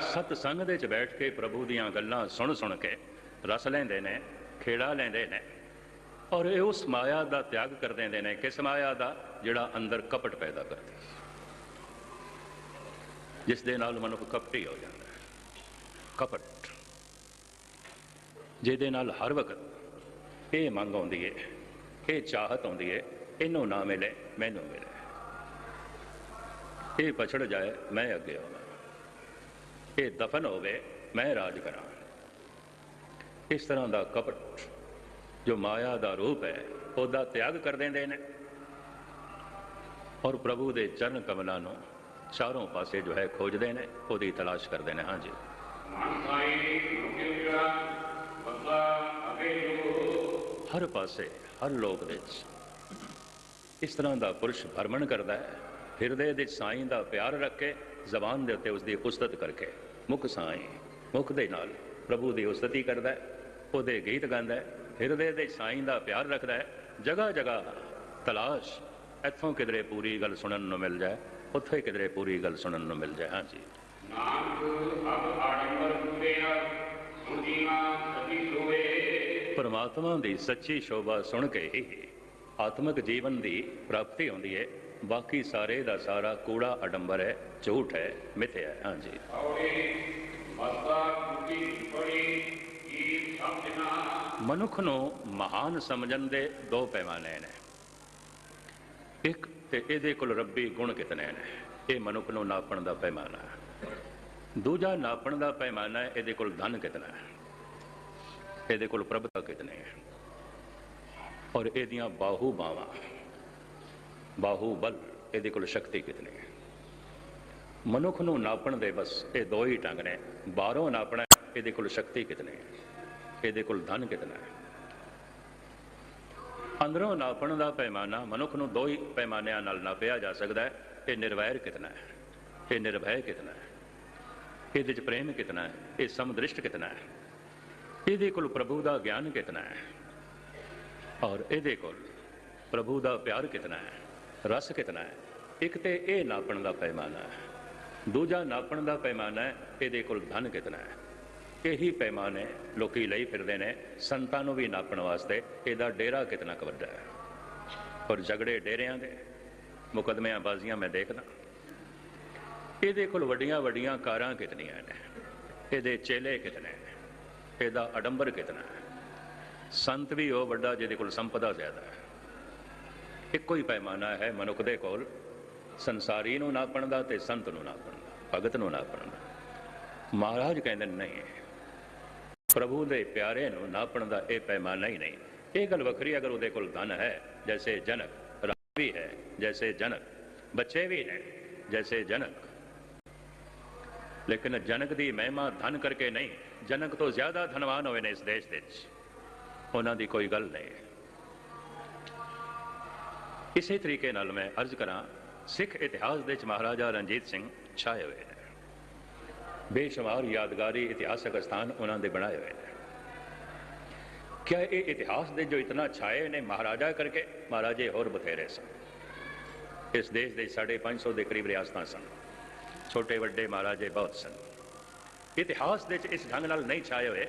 ਸਤ ਸੰਗ ਦੇ ਵਿੱਚ ਬੈਠ ਕੇ ਪ੍ਰਭੂ ਦੀਆਂ ਗੱਲਾਂ ਸੁਣ ਸੁਣ ਕੇ ਰਸ ਲੈਂਦੇ ਨੇ, ਖੇੜਾ ਲੈਂਦੇ ਨੇ ਔਰ ਇਹ ਉਸ ਮਾਇਆ ਦਾ ਤਿਆਗ ਕਰ ਦਿੰਦੇ ਨੇ, ਕਿਸ ਮਾਇਆ ਦਾ? ਜਿਹੜਾ ਅੰਦਰ ਕਪਟ ਪੈਦਾ ਕਰਦੀ ਜਿਸ ਦੇ ਨਾਲ ਮਨੁੱਖ ਕਪਟੀ ਹੋ ਜਾਂਦਾ ਹੈ। ਕਪਟ। ਜਿਹਦੇ ਨਾਲ ਹਰ ਵਕਤ ਇਹ ਮੰਗ ਆਉਂਦੀ ਹੈ ਇਹ ਚਾਹਤ ਆਉਂਦੀ ਹੈ ਇਹਨੂੰ ਨਾ ਮਿਲੇ, ਮੈਨੂੰ ਮਿਲੇ। ਇਹ ਪਛੜ ਜਾਏ, ਮੈਂ ਅੱਗੇ ਆਵਾਂ ਇਹ ਦਫਨ ਹੋਵੇ, ਮੈਂ ਰਾਜ ਕਰਾਂ ਇਸ ਤਰ੍ਹਾਂ ਦਾ ਕਪਟ, ਜੋ ਮਾਇਆ ਦਾ ਰੂਪ ਹੈ, ਉਹਦਾ ਤਿਆਗ ਕਰ ਦਿੰਦੇ ਨੇ। ਔਰ ਪ੍ਰਭੂ ਦੇ ਚਰਨ ਕਮਲਾਂ ਨੂੰ ਚਾਰੋਂ ਪਾਸੇ ਜੋ ਹੈ ਖੋਜਦੇ ਨੇ, ਉਹਦੀ ਤਲਾਸ਼ ਕਰਦੇ ਨੇ। ਹਾਂਜੀ। ਹਰ ਪਾਸੇ, ਹਰ ਲੋਕ ਵਿੱਚ ਇਸ ਤਰ੍ਹਾਂ ਦਾ ਪੁਰਸ਼ ਭਰਮਣ ਕਰਦਾ ਹੈ। ਹਿਰਦੇ ਦੇ ਸਾਈਂ ਦਾ ਪਿਆਰ ਰੱਖ ਕੇ ਜ਼ਬਾਨ ਦੇ ਉੱਤੇ ਉਸ ਦੀ ਉਸਤਤ ਕਰਕੇ। ਮੁਖ ਸਾਈਂ ਮੁਖ ਦੇ ਨਾਲ ਪ੍ਰਭੂ ਦੀ ਉਸਤਤੀ ਕਰਦਾ ਹੈ। ਉਹਦੇ ਗੀਤ ਗਾਉਂਦਾ ਹੈ। ਹਿਰਦੇ ਦੇ ਸਾਈਂ ਦਾ ਪਿਆਰ ਰੱਖਦਾ ਹੈ। ਜਗ੍ਹਾ ਜਗ੍ਹਾ ਤਲਾਸ਼ ਇੱਥੋਂ ਕਿਧਰੇ ਪੂਰੀ ਗੱਲ ਸੁਣਨ ਨੂੰ ਮਿਲ ਜਾਏ ਉੱਥੇ ਕਿਧਰੇ ਪੂਰੀ ਗੱਲ ਸੁਣਨ ਨੂੰ ਮਿਲ ਜਾਏ। ਹਾਂਜੀ ਨਾਨਕ ਅਬ ਆਡੰਬਰ ਪੂਰਿਆ ਸੁਣੀਨਾ ਸਤੀ ਸੋਏ। ਪਰਮਾਤਮਾ ਦੀ ਸੱਚੀ ਸ਼ੋਭਾ ਸੁਣ ਕੇ ਹੀ ਆਤਮਿਕ ਜੀਵਨ ਦੀ ਪ੍ਰਾਪਤੀ ਹੁੰਦੀ ਹੈ। ਬਾਕੀ ਸਾਰੇ ਦਾ ਸਾਰਾ ਕੂੜਾ ਅਡੰਬਰ ਹੈ ਝੂਠ ਹੈ ਮਿਥਿਆ ਹੈ। ਹਾਂਜੀ। ਮਨੁੱਖ ਨੂੰ ਮਹਾਨ ਸਮਝਣ ਦੇ ਦੋ ਪੈਮਾਨੇ ਨੇ। ਇੱਕ ਤੇ ਇਹਦੇ ਕੋਲ ਰੱਬੀ ਗੁਣ ਕਿਤਨੇ ਨੇ? ਇਹ ਮਨੁੱਖ ਨੂੰ ਨਾਪਣ ਦਾ ਪੈਮਾਨਾ ਹੈ। ਦੂਜਾ ਨਾਪਣ ਦਾ ਪੈਮਾਨਾ ਹੈ ਇਹਦੇ ਕੋਲ ਧਨ ਕਿਤਨਾ ਹੈ? ਇਹਦੇ ਕੋਲ ਪ੍ਰਭਤਾ ਕਿਤਨੇ ਹੈ? ਔਰ ਇਹਦੀਆਂ ਬਾਹੂ ਬਾਵਾਂ ਬਾਹੂ ਬਲ ਇਹਦੇ ਕੋਲ ਸ਼ਕਤੀ ਕਿਤਨੀ ਹੈ? ਮਨੁੱਖ ਨੂੰ ਨਾਪਣ ਦੇ ਬਸ ਇਹ ਦੋ ਹੀ ਢੰਗ ਨੇ। ਬਾਹਰੋਂ ਨਾਪਣਾ ਇਹਦੇ ਕੋਲ ਸ਼ਕਤੀ ਕਿਤਨੀ ਹੈ? ਇਹਦੇ ਕੋਲ ਧਨ ਕਿਤਨਾ ਹੈ? ਅੰਦਰੋਂ ਨਾਪਣ ਦਾ ਪੈਮਾਨਾ ਮਨੁੱਖ ਨੂੰ ਦੋ ਹੀ ਪੈਮਾਨਿਆਂ ਨਾਲ ਨਾਪਿਆ ਜਾ ਸਕਦਾ ਹੈ। ਇਹ ਨਿਰਵੈਰ ਕਿਤਨਾ ਹੈ? ਇਹ ਨਿਰਭੈ ਕਿਤਨਾ ਹੈ? ਇਹਦੇ ਚ ਪ੍ਰੇਮ ਕਿਤਨਾ ਹੈ? ਇਹ ਸਮਦ੍ਰਿਸ਼ਟ ਕਿਤਨਾ ਹੈ? ਇਹਦੇ ਕੋਲ ਪ੍ਰਭੂ ਦਾ ਗਿਆਨ ਕਿਤਨਾ ਹੈ? ਔਰ ਇਹਦੇ ਕੋਲ ਪ੍ਰਭੂ ਦਾ ਪਿਆਰ ਕਿਤਨਾ ਹੈ, ਰਸ ਕਿਤਨਾ ਹੈ, ਇੱਕ ਤੇ ਇਹ ਨਾਪਣ ਦਾ ਪੈਮਾਨਾ ਹੈ, ਦੂਜਾ ਨਾਪਣ ਦਾ ਪੈਮਾਨਾ ਹੈ, ਇਹਦੇ ਕੋਲ ਧਨ ਕਿਤਨਾ ਹੈ। ਇਹੀ ਪੈਮਾਨੇ ਲੋਕੀ ਲਈ ਫਿਰਦੇ ਨੇ, ਸੰਤਾਂ ਨੂੰ ਵੀ ਨਾਪਣ ਵਾਸਤੇ ਇਹਦਾ ਡੇਰਾ ਕਿਤਨਾ ਕੁ ਵੱਡਾ ਹੈ। ਔਰ ਝਗੜੇ ਡੇਰਿਆਂ ਦੇ, ਮੁਕਦਮਿਆਂ ਬਾਜ਼ੀਆਂ ਮੈਂ ਦੇਖਦਾ। ਇਹਦੇ ਕੋਲ ਵੱਡੀਆਂ ਵੱਡੀਆਂ ਕਾਰਾਂ ਕਿਤਨੀਆਂ ਨੇ, ਇਹਦੇ ਚੇਲੇ ਕਿਤਨੇ ਨੇ, ਇਹਦਾ ਅਡੰਬਰ ਕਿਤਨਾ ਹੈ। ਸੰਤ ਵੀ ਉਹ ਵੱਡਾ ਜਿਹਦੇ ਕੋਲ ਸੰਪਦਾ ਜ਼ਿਆਦਾ ਹੈ। ਇੱਕੋ ਹੀ ਪੈਮਾਨਾ ਹੈ ਮਨੁੱਖ ਦੇ ਕੋਲ। ਸੰਸਾਰੀ ਨੂੰ ਨਾਪਣ ਦਾ ਤੇ ਸੰਤ ਨੂੰ ਨਾਪਣ ਦਾ ਭਗਤ ਨੂੰ ਨਾਪਣ ਦਾ ਮਹਾਰਾਜ ਕਹਿੰਦੇ ਨੇ, ਨਹੀਂ। ਪ੍ਰਭੂ ਦੇ ਪਿਆਰੇ ਨੂੰ ਨਾਪਣ ਦਾ ਇਹ ਪੈਮਾਨਾ ਹੀ ਨਹੀਂ। ਇਹ ਗੱਲ ਵੱਖਰੀ ਅਗਰ ਉਹਦੇ ਕੋਲ ਧਨ ਹੈ ਜੈਸੇ ਜਨਕ ਰਾਜ ਵੀ ਹੈ ਜੈਸੇ ਜਨਕ ਬੱਚੇ ਵੀ ਨੇ ਜੈਸੇ ਜਨਕ। ਲੇਕਿਨ ਜਨਕ ਦੀ ਮਹਿਮਾ ਧਨ ਕਰਕੇ ਨਹੀਂ ਜਨਕ ਤੋਂ ਜ਼ਿਆਦਾ ਧਨਵਾਨ ਹੋਏ ਨੇ ਇਸ ਦੇਸ਼ ਦੇ ਵਿੱਚ। ਉਹਨਾਂ ਦੀ ਕੋਈ ਗੱਲ ਨਹੀਂ। ਇਸੇ ਤਰੀਕੇ ਨਾਲ ਮੈਂ ਅਰਜ਼ ਕਰਾਂ, ਸਿੱਖ ਇਤਿਹਾਸ ਦੇ ਵਿੱਚ ਮਹਾਰਾਜਾ ਰਣਜੀਤ ਸਿੰਘ ਛਾਏ ਹੋਏ ਨੇ। ਬੇਸ਼ੁਮਾਰ ਯਾਦਗਾਰੀ ਇਤਿਹਾਸਕ ਸਥਾਨ ਉਹਨਾਂ ਦੇ ਬਣਾਏ ਹੋਏ ਨੇ। ਕਿਆ ਇਹ ਇਤਿਹਾਸ ਦੇ ਜੋ ਇਤਨਾ ਛਾਏ ਨੇ ਮਹਾਰਾਜਾ ਕਰਕੇ? ਮਹਾਰਾਜੇ ਹੋਰ ਬਥੇਰੇ ਸਨ। ਇਸ ਦੇਸ਼ ਦੇ 550 ਦੇ ਕਰੀਬ ਰਿਆਸਤਾਂ ਸਨ। ਛੋਟੇ ਵੱਡੇ ਮਹਾਰਾਜੇ ਬਹੁਤ ਸਨ। ਇਤਿਹਾਸ ਦੇ ਵਿੱਚ ਇਸ ਢੰਗ ਨਾਲ ਨਹੀਂ ਛਾਏ ਹੋਏ,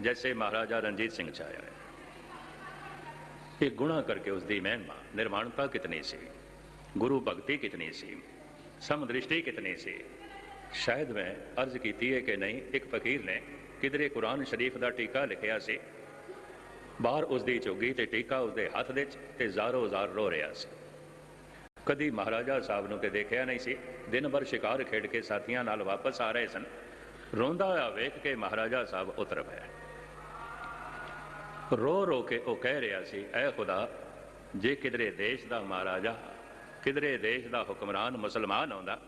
ਜੈਸੇ ਮਹਾਰਾਜਾ ਰਣਜੀਤ ਸਿੰਘ ਛਾਏ ਹੋਏ ਇਹ ਗੁਣਾ ਕਰਕੇ ਉਸ ਦੀ ਮਹਿਮਾ ਨਿਰਮਾਣਤਾ ਕਿਤਨੀ ਸੀ? ਗੁਰੂ ਭਗਤੀ ਕਿਤਨੀ ਸੀ? ਸਮਦ੍ਰਿਸ਼ਟੀ ਕਿਤਨੀ ਸੀ? ਸ਼ਾਇਦ ਮੈਂ ਅਰਜ਼ ਕੀਤੀ ਹੈ ਕਿ ਨਹੀਂ, ਇੱਕ ਫਕੀਰ ਨੇ ਕਿਧਰੇ ਕੁਰਾਨ ਸ਼ਰੀਫ ਦਾ ਟੀਕਾ ਲਿਖਿਆ ਸੀ। ਬਾਹਰ ਉਸ ਦੀ ਝੁੱਗੀ ਤੇ ਟੀਕਾ ਉਸ ਦੇ ਹੱਥ ਦੇ 'ਚ ਤੇ ਜ਼ਾਰੋ ਜ਼ਾਰ ਰੋ ਰਿਹਾ ਸੀ। ਕਦੀ ਮਹਾਰਾਜਾ ਸਾਹਿਬ ਨੂੰ ਤੇ ਦੇਖਿਆ ਨਹੀਂ ਸੀ। ਦਿਨ ਭਰ ਸ਼ਿਕਾਰ ਖੇਡ ਕੇ ਸਾਥੀਆਂ ਨਾਲ ਵਾਪਸ ਆ ਰਹੇ ਸਨ। ਰੋਂਦਾ ਹੋਇਆ ਵੇਖ ਕੇ ਮਹਾਰਾਜਾ ਸਾਹਿਬ ਉਤਰ ਪਿਆ ਰੋ ਰੋ ਕੇ ਉਹ ਕਹਿ ਰਿਹਾ ਸੀ, ਐ ਖੁਦਾ, ਜੇ ਕਿਧਰੇ ਦੇਸ਼ ਦਾ ਮਹਾਰਾਜਾ, ਕਿਧਰੇ ਦੇਸ਼ ਦਾ ਹੁਕਮਰਾਨ ਮੁਸਲਮਾਨ ਆਉਂਦਾ,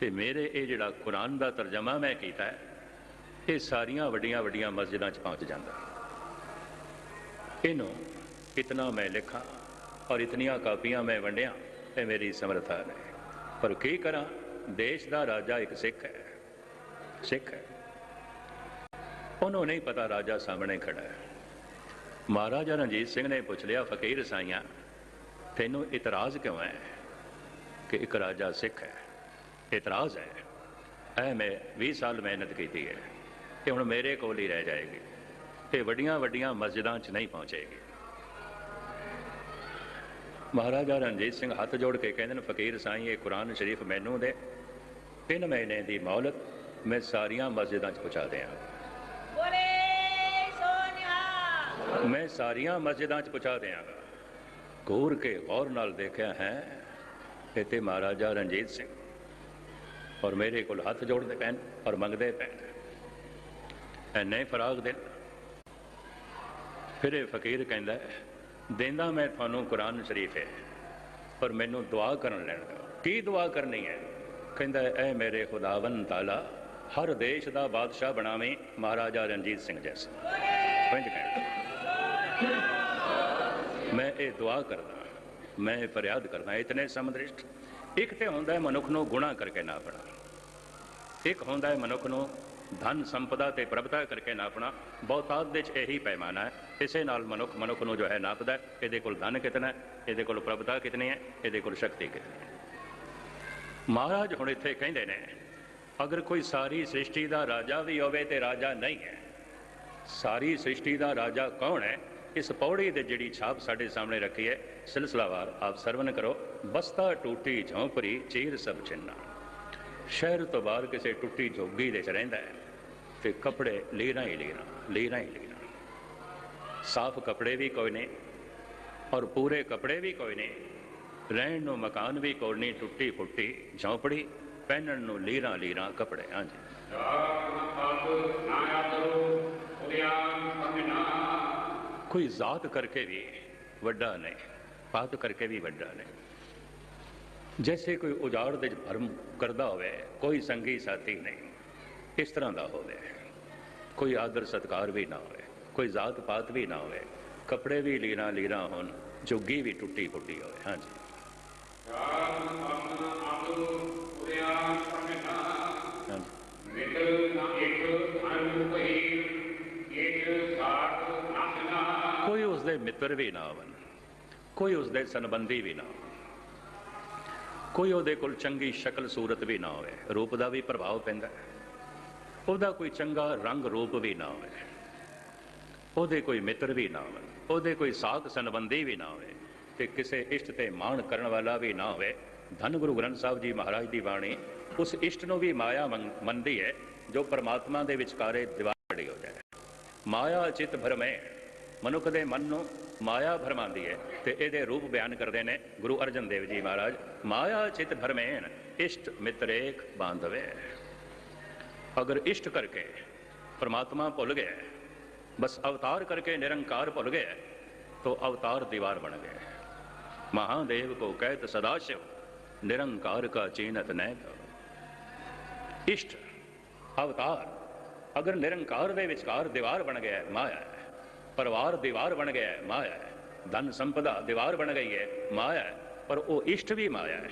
ਤੇ ਮੇਰੇ ਇਹ ਜਿਹੜਾ ਕੁਰਾਨ ਦਾ ਤਰਜਮਾ ਮੈਂ ਕੀਤਾ ਹੈ, ਇਹ ਸਾਰੀਆਂ ਵੱਡੀਆਂ ਵੱਡੀਆਂ ਮਸਜਿਦਾਂ 'ਚ ਪਹੁੰਚ ਜਾਂਦਾ। ਇਹਨੂੰ ਇਤਨਾ ਮੈਂ ਲਿਖਾਂ ਔਰ ਇਤਨੀਆਂ ਕਾਪੀਆਂ ਮੈਂ ਵੰਡਿਆ, ਇਹ ਮੇਰੀ ਸਮਰੱਥਾ ਨੇ ਪਰ ਕੀ ਕਰਾਂ? ਦੇਸ਼ ਦਾ ਰਾਜਾ ਇੱਕ ਸਿੱਖ ਹੈ। ਸਿੱਖ ਹੈ। ਉਹਨੂੰ ਨਹੀਂ ਪਤਾ ਰਾਜਾ ਸਾਹਮਣੇ ਖੜਾ ਹੈ। ਮਹਾਰਾਜਾ ਰਣਜੀਤ ਸਿੰਘ ਨੇ ਪੁੱਛ ਲਿਆ, ਫਕੀਰ ਸਾਈਆਂ, ਤੈਨੂੰ ਇਤਰਾਜ਼ ਕਿਉਂ ਹੈ ਕਿ ਇੱਕ ਰਾਜਾ ਸਿੱਖ ਹੈ? ਇਤਰਾਜ਼ ਹੈ? ਐ ਮੈਂ 20 ਸਾਲ ਮਿਹਨਤ ਕੀਤੀ ਹੈ ਤੇ ਹੁਣ ਮੇਰੇ ਕੋਲ ਹੀ ਰਹਿ ਜਾਏਗੀ ਤੇ ਵੱਡੀਆਂ ਵੱਡੀਆਂ ਮਸਜਿਦਾਂ 'ਚ ਨਹੀਂ ਪਹੁੰਚੇਗੀ। ਮਹਾਰਾਜਾ ਰਣਜੀਤ ਸਿੰਘ ਹੱਥ ਜੋੜ ਕੇ ਕਹਿੰਦੇ ਨੇ, ਫਕੀਰ ਸਾਈਂ, ਇਹ ਕੁਰਾਨ ਸ਼ਰੀਫ ਮੈਨੂੰ ਦੇ। ਤਿੰਨ ਮਹੀਨੇ ਦੀ ਮੌਲਤ ਮੈਂ ਸਾਰੀਆਂ ਮਸਜਿਦਾਂ 'ਚ ਪਹੁੰਚਾ ਦਿਆਂ। ਮੈਂ ਸਾਰੀਆਂ ਮਸਜਿਦਾਂ 'ਚ ਪੁੱਛਾ ਦਿਆਂਗਾ। ਘੂਰ ਕੇ ਗੌਰ ਨਾਲ ਦੇਖਿਆ ਹੈ ਇੱਥੇ ਮਹਾਰਾਜਾ ਰਣਜੀਤ ਸਿੰਘ। ਔਰ ਮੇਰੇ ਕੋਲ ਹੱਥ ਜੋੜਦੇ ਪੈਣ ਔਰ ਮੰਗਦੇ ਪੈਣ। ਐਨੇ ਫਰਾਗ ਦੇ ਫਿਰ ਇਹ ਫਕੀਰ ਕਹਿੰਦਾ ਹੈ, ਦੇਂਦਾ ਮੈਂ ਤੁਹਾਨੂੰ ਕੁਰਾਨ ਸ਼ਰੀਫ ਹੈ ਪਰ ਮੈਨੂੰ ਦੁਆ ਕਰਨ ਲੈਣ ਦਿਓ। ਕੀ ਦੁਆ ਕਰਨੀ ਹੈ? ਕਹਿੰਦਾ ਹੈ, ਐ ਮੇਰੇ ਖੁਦਾਵੰ ਤਾਲਾ ਹਰ ਦੇਸ਼ ਦਾ ਬਾਦਸ਼ਾਹ ਬਣਾਵੇਂ ਮਹਾਰਾਜਾ ਰਣਜੀਤ ਸਿੰਘ ਜੈਸਾ। ਪੰਜ ਕਹਿੰਦਾ ਮੈਂ ਇਹ ਦੁਆ ਕਰਦਾ, ਮੈਂ ਇਹ ਫਰਿਆਦ ਕਰਦਾ, ਇਤਨੇ ਸਮਦ੍ਰਿਸ਼ਟ। ਇੱਕ ਤੇ ਹੁੰਦਾ ਹੈ ਮਨੁੱਖ ਨੂੰ ਗੁਣਾ ਕਰਕੇ ਨਾ ਆਪਣਾ। ਇੱਕ ਹੁੰਦਾ ਹੈ ਮਨੁੱਖ ਨੂੰ ਧਨ ਸੰਪਦਾ ਤੇ ਪ੍ਰਭਤਾ ਕਰਕੇ ਨਾਪਣਾ ਬਹੁਤਾਤ ਦੇ ਚ ਇਹੀ ਪੈਮਾਨਾ ਹੈ। ਇਸੇ ਨਾਲ ਮਨੁੱਖ ਮਨੁੱਖ ਨੂੰ ਜੋ ਹੈ ਨਾਪਦਾ ਇਹਦੇ ਕੋਲ ਧਨ ਕਿਤਨਾ ਹੈ? ਇਹਦੇ ਕੋਲ ਪ੍ਰਭਤਾ ਕਿਤਨੀ ਹੈ? ਇਹਦੇ ਕੋਲ ਸ਼ਕਤੀ ਕਿਤਨੀ ਹੈ? ਮਹਾਰਾਜ ਹੁਣ ਇੱਥੇ ਕਹਿੰਦੇ ਨੇ, ਅਗਰ ਕੋਈ ਸਾਰੀ ਸ੍ਰਿਸ਼ਟੀ ਦਾ ਰਾਜਾ ਵੀ ਹੋਵੇ ਤੇ ਰਾਜਾ ਨਹੀਂ ਹੈ। ਸਾਰੀ ਸ੍ਰਿਸ਼ਟੀ ਦਾ ਰਾਜਾ ਕੌਣ ਹੈ? ਇਸ ਪੌੜੀ ਦੇ ਜਿਹੜੀ ਛਾਪ ਸਾਡੇ ਸਾਹਮਣੇ ਰੱਖੀ ਹੈ, ਸਿਲਸਿਲਾਵਾਰ ਆਪ ਸਰਵਨ ਕਰੋ, ਬਸਤਾ ਟੂਟੀ ਝੌਂਪਰੀ, ਚੀਰ ਸਭ ਚਿੰਨਾ। ਸ਼ਹਿਰ ਤੋਂ ਬਾਹਰ ਕਿਸੇ ਟੁੱਟੀ ਝੋਗੀ ਦੇ ਚ ਰਹਿੰਦਾ ਹੈ, ਤੇ ਕੱਪੜੇ ਲੀਰਾਂ ਹੀ ਲੀਰਾਂ ਲੀਰਾਂ ਹੀ ਲੀਰਾਂ। ਸਾਫ਼ ਕੱਪੜੇ ਵੀ ਕੋਈ ਨਹੀਂ ਔਰ ਪੂਰੇ ਕੱਪੜੇ ਵੀ ਕੋਈ ਨਹੀਂ ਰਹਿਣ ਨੂੰ ਮਕਾਨ ਵੀ ਕੋਈ ਨਹੀਂ, ਟੁੱਟੀ ਫੁੱਟੀ ਝੌਂਪੜੀ, ਪਹਿਨਣ ਨੂੰ ਲੀਰਾਂ ਲੀਰਾਂ ਕੱਪੜੇ ਹਾਂਜੀ ਕੋਈ ਜ਼ਾਤ ਕਰਕੇ ਵੀ ਵੱਡਾ ਨਹੀਂ ਪਾਤ ਕਰਕੇ ਵੀ ਵੱਡਾ ਨਹੀਂ। ਜੈਸੇ ਕੋਈ ਉਜਾੜ ਦੇ ਭਰਮ ਕਰਦਾ ਹੋਵੇ, ਕੋਈ ਸੰਗੀ ਸਾਥੀ ਨਹੀਂ, ਇਸ ਤਰ੍ਹਾਂ ਦਾ ਹੋਵੇ। ਕੋਈ ਆਦਰ ਸਤਕਾਰ ਵੀ ਨਾ ਹੋਵੇ, ਕੋਈ ਜ਼ਾਤ ਪਾਤ ਵੀ ਨਾ ਹੋਵੇ, ਕੱਪੜੇ ਵੀ ਲੀਰਾਂ ਲੀਰਾਂ ਹੋਣ, ਜੁੱਗੀ ਵੀ ਟੁੱਟੀ ਫੁੱਟੀ ਹੋਵੇ। ਹਾਂਜੀ। ਕੋਈ ਮਿੱਤਰ ਵੀ ਨਾ ਹੋਵਨ ਕੋਈ ਉਸਦੇ ਸੰਬੰਧੀ ਵੀ ਨਾ ਹੋਵਨ ਕੋਈ ਉਹਦੇ ਕੋਲ ਚੰਗੀ ਸ਼ਕਲ ਸੂਰਤ ਵੀ ਨਾ ਹੋਵੇ, ਰੂਪ ਦਾ ਵੀ ਪ੍ਰਭਾਵ ਪੈਂਦਾ ਹੈ। ਉਹਦਾ ਕੋਈ ਚੰਗਾ ਰੰਗ ਰੂਪ ਵੀ ਨਾ ਹੋਵੇ। ਉਹਦੇ ਕੋਈ ਮਿੱਤਰ ਵੀ ਨਾ ਹੋਵੇ ਉਹਦੇ ਕੋਈ ਸਾਖ ਸੰਬੰਧੀ ਵੀ ਨਾ ਹੋਵੇ ਤੇ ਕਿਸੇ ਇਸ਼ਟ ਤੇ ਮਾਣ ਕਰਨ ਵਾਲਾ ਵੀ ਨਾ ਹੋਵੇ। ਧੰਨ ਗੁਰੂ ਗ੍ਰੰਥ ਸਾਹਿਬ ਜੀ ਮਹਾਰਾਜ ਦੀ ਬਾਣੀ ਉਸ ਇਸ਼ਟ ਨੂੰ ਵੀ ਮਾਇਆ ਮੰਨ- ਮੰਨਦੀ ਹੈ ਜੋ ਪਰਮਾਤਮਾ ਦੇ ਵਿਚਕਾਰੇ ਦੀਵਾਰ ਖੜੀ ਹੋ ਜਾਏ। ਮਾਇਆ ਚਿਤ ਭਰਮੇ ਮਨੁੱਖ ਦੇ ਮਨ ਨੂੰ ਮਾਇਆ ਭਰਮਾਉਂਦੀ ਹੈ ਤੇ ਇਹਦੇ ਰੂਪ ਬਿਆਨ ਕਰਦੇ ਨੇ ਗੁਰੂ ਅਰਜਨ ਦੇਵ ਜੀ ਮਹਾਰਾਜ ਮਾਇਆ ਚਿਤ ਭਰਮੇਨ ਇਸ਼ਟ ਮਿਤਰੇਕ ਬਾਂਧਵੇ ਅਗਰ ਇਸ਼ਟ ਕਰਕੇ ਪਰਮਾਤਮਾ ਭੁੱਲ ਗਿਆ ਬਸ ਅਵਤਾਰ ਕਰਕੇ ਨਿਰੰਕਾਰ ਭੁੱਲ ਗਿਆ तो अवतार दीवार बन गए महादेव को कहत सदाशिव निरंकार का चीनत न इष्ट अवतार ਅਗਰ ਨਿਰੰਕਾਰ ਦੇ ਵਿਚਕਾਰ ਦੀਵਾਰ ਬਣ ਗਿਆ ਹੈ, ਮਾਇਆ ਹੈ ਪਰਿਵਾਰ ਦੀਵਾਰ ਬਣ ਗਿਆ ਹੈ, ਮਾਇਆ ਹੈ। ਧਨ ਸੰਪਦਾ ਦੀਵਾਰ ਬਣ ਗਈ ਹੈ ਮਾਇਆ ਹੈ। ਪਰ ਉਹ ਇਸ਼ਟ ਵੀ ਮਾਇਆ ਹੈ।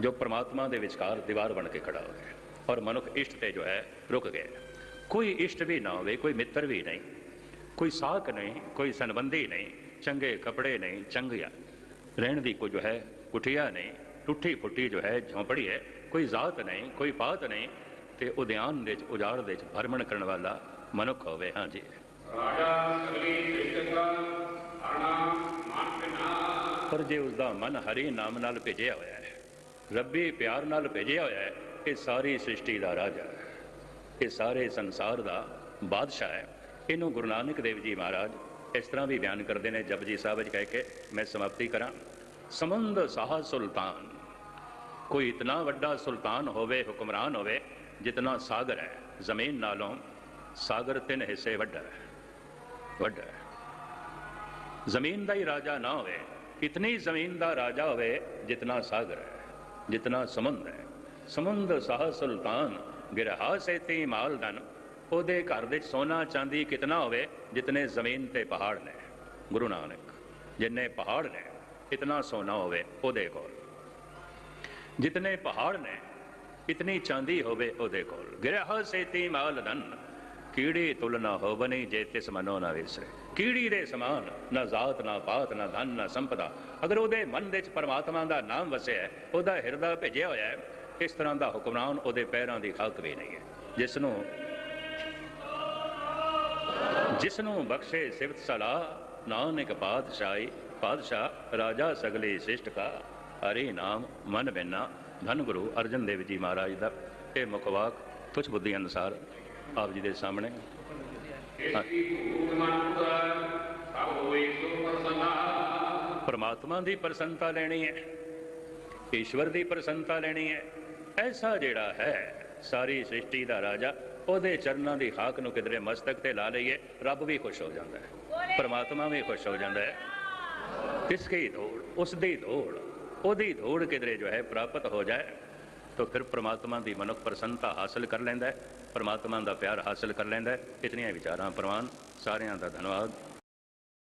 ਜੋ ਪ੍ਰਮਾਤਮਾ ਦੇ ਵਿਚਕਾਰ ਦੀਵਾਰ ਬਣ ਕੇ ਖੜਾ ਹੋ ਗਿਆ ਔਰ ਮਨੁੱਖ ਇਸ਼ਟ ਤੇ ਜੋ ਹੈ ਰੁਕ ਗਿਆ ਕੋਈ ਇਸ਼ਟ ਵੀ ਨਾ ਹੋਵੇ ਕੋਈ ਮਿੱਤਰ ਵੀ ਨਹੀਂ ਕੋਈ ਸਾਕ ਨਹੀਂ ਕੋਈ ਸੰਬੰਧੀ ਨਹੀਂ ਚੰਗੇ ਕੱਪੜੇ ਨਹੀਂ ਚੰਗਿਆ। ਰਹਿਣ ਦੀ ਕੋਈ ਜੋ ਹੈ ਕੁਟਿਆ ਨਹੀਂ ਟੁੱਟੀ ਫੁੱਟੀ ਜੋ ਹੈ ਝੌਂਪੜੀ ਹੈ ਕੋਈ ਜ਼ਾਤ ਨਹੀਂ ਕੋਈ ਪਾਤ ਨਹੀਂ ਤੇ ਉਦਿਆਨ ਦੇ ਵਿੱਚ ਉਜਾੜ ਦੇ ਵਿੱਚ ਭਰਮਣ ਕਰਨ ਵਾਲਾ ਮਨੁੱਖ ਹੋਵੇ ਹਾਂਜੀ ਰਾਜਾ ਪਰ ਜੇ ਉਸ ਦਾ ਮਨ ਹਰੀ ਨਾਮ ਨਾਲ ਭੇਜਿਆ ਹੋਇਆ ਹੈ, ਰੱਬੀ ਪਿਆਰ ਨਾਲ ਭੇਜਿਆ ਹੋਇਆ ਹੈ, ਇਹ ਸਾਰੀ ਸ੍ਰਿਸ਼ਟੀ ਦਾ ਰਾਜਾ ਹੈ। ਇਹ ਸਾਰੇ ਸੰਸਾਰ ਦਾ ਬਾਦਸ਼ਾਹ ਹੈ। ਇਹਨੂੰ ਗੁਰੂ ਨਾਨਕ ਦੇਵ ਜੀ ਮਹਾਰਾਜ ਇਸ ਤਰ੍ਹਾਂ ਵੀ ਬਿਆਨ ਕਰਦੇ ਨੇ, ਜਪਜੀ ਸਾਹਿਬ ਵਿੱਚ ਕਹਿ ਕੇ ਮੈਂ ਸਮਾਪਤੀ ਕਰਾਂ। ਸਮੰਦ ਸਾਹ ਸੁਲਤਾਨ, ਕੋਈ ਇਤਨਾ ਵੱਡਾ ਸੁਲਤਾਨ ਹੋਵੇ, ਹੁਕਮਰਾਨ ਹੋਵੇ, ਜਿਤਨਾ ਸਾਗਰ ਹੈ, ਜ਼ਮੀਨ ਨਾਲੋਂ ਸਾਗਰ ਤਿੰਨ ਹਿੱਸੇ ਵੱਡਾ ਹੈ। ਵੱਡਾ। ਹੈ ਜ਼ਮੀਨ ਦਾ ਹੀ ਰਾਜਾ ਨਾ ਹੋਵੇ ਇਤਨੀ ਜ਼ਮੀਨ ਦਾ ਰਾਜਾ ਹੋਵੇ, ਜਿਤਨਾ ਸਾਗਰ ਹੈ, ਜਿਤਨਾ ਸਮੁੰਦ ਹੈ। ਸਮੁੰਦ ਸਾਹ ਸੁਲਤਾਨ, ਗਿਰਹਾ ਸੇਤੀ ਮਾਲਦਨ ਉਹਦੇ ਘਰ ਵਿੱਚ ਸੋਨਾ ਚਾਂਦੀ ਕਿਤਨਾ ਹੋਵੇ, ਜਿਤਨੇ ਜ਼ਮੀਨ ਤੇ ਪਹਾੜ ਨੇ। ਗੁਰੂ ਨਾਨਕ, ਜਿੰਨੇ ਪਹਾੜ ਨੇ, ਇਤਨਾ ਸੋਨਾ ਹੋਵੇ ਉਹਦੇ ਕੋਲ। ਜਿਤਨੇ ਪਹਾੜ ਨੇ, ਇਤਨੀ ਚਾਂਦੀ ਹੋਵੇ ਉਹਦੇ ਕੋਲ। ਗਿਰਹਾ ਸੇਤੀ ਮਾਲਦਨ ਕੀੜੀ ਤੁਲ ਨਾ ਹੋਵਨੀ ਜੇ ਤਿਸ ਮਨੋ ਨਾ ਵਿਸਰੇ ਕੀੜੀ ਦੇ ਸਮਾਨ ਨਾ ਜ਼ਾਤ ਨਾ ਪਾਤ ਨਾ ਧਨ ਨਾ ਸੰਪਦਾ ਅਗਰ ਉਹਦੇ ਮਨ ਦੇ ਵਿੱਚ ਪਰਮਾਤਮਾ ਦਾ ਨਾਮ ਵਸਿਆ ਹੈ, ਉਹਦਾ ਹਿਰਦਾ ਭੇਜਿਆ ਹੋਇਆ ਹੈ ਇਸ ਤਰ੍ਹਾਂ ਦਾ ਹੁਕਮਰਾਨ ਉਹਦੇ ਪੈਰਾਂ ਦੀ ਖਾਕ ਵੀ ਨਹੀਂ ਹੈ ਜਿਸ ਨੂੰ ਜਿਸ ਨੂੰ ਬਖਸ਼ੇ ਸਿਫਤ ਸਲਾਹ ਨਾਨਕ ਪਾਤਸ਼ਾਹੀ ਪਾਤਸ਼ਾਹ ਰਾਜਾ ਸਗਲੇ ਸਿਸ਼ਟ ਕਾ ਹਰੀ ਨਾਮ ਮਨ ਬਿਨਾ ਧੰਨ ਗੁਰੂ ਅਰਜਨ ਦੇਵ ਜੀ ਮਹਾਰਾਜ ਦਾ ਇਹ ਮੁਖਵਾਕ ਤੁਛ ਬੁੱਧੀ ਅਨੁਸਾਰ ਆਪ ਜੀ ਦੇ ਸਾਹਮਣੇ। ਪਰਮਾਤਮਾ ਦੀ ਪ੍ਰਸੰਨਤਾ ਲੈਣੀ ਹੈ, ਈਸ਼ਵਰ ਦੀ ਪ੍ਰਸੰਨਤਾ ਲੈਣੀ ਹੈ। ਐਸਾ ਜਿਹੜਾ ਹੈ, ਸਾਰੀ ਸ੍ਰਿਸ਼ਟੀ ਦਾ ਰਾਜਾ ਉਹਦੇ ਚਰਨਾਂ ਦੀ ਹਾਕ ਨੂੰ ਕਿਧਰੇ ਮਸਤਕ ਤੇ ਲਾ ਲਈਏ, ਰੱਬ ਵੀ ਖੁਸ਼ ਹੋ ਜਾਂਦਾ ਹੈ, ਪਰਮਾਤਮਾ ਵੀ ਖੁਸ਼ ਹੋ ਜਾਂਦਾ ਹੈ। ਇਸ ਕੀ ਧੋੜ ਉਸ ਦੀ ਧੋੜ ਉਹਦੀ ਧੋੜ ਕਿਧਰੇ ਜੋ ਹੈ ਪ੍ਰਾਪਤ ਹੋ ਜਾਏ ਤਾਂ ਫਿਰ ਪ੍ਰਮਾਤਮਾ ਦੀ ਮਨੁੱਖ ਪ੍ਰਸੰਨਤਾ ਹਾਸਲ ਕਰ ਲੈਂਦਾ ਹੈ, ਪ੍ਰਮਾਤਮਾ ਦਾ ਪਿਆਰ ਹਾਸਲ ਕਰ ਲੈਂਦਾ ਹੈ। ਇਤਨੀਆਂ ਵਿਚਾਰਾਂ ਪ੍ਰਵਾਨ ਸਾਰਿਆਂ ਦਾ ਧੰਨਵਾਦ।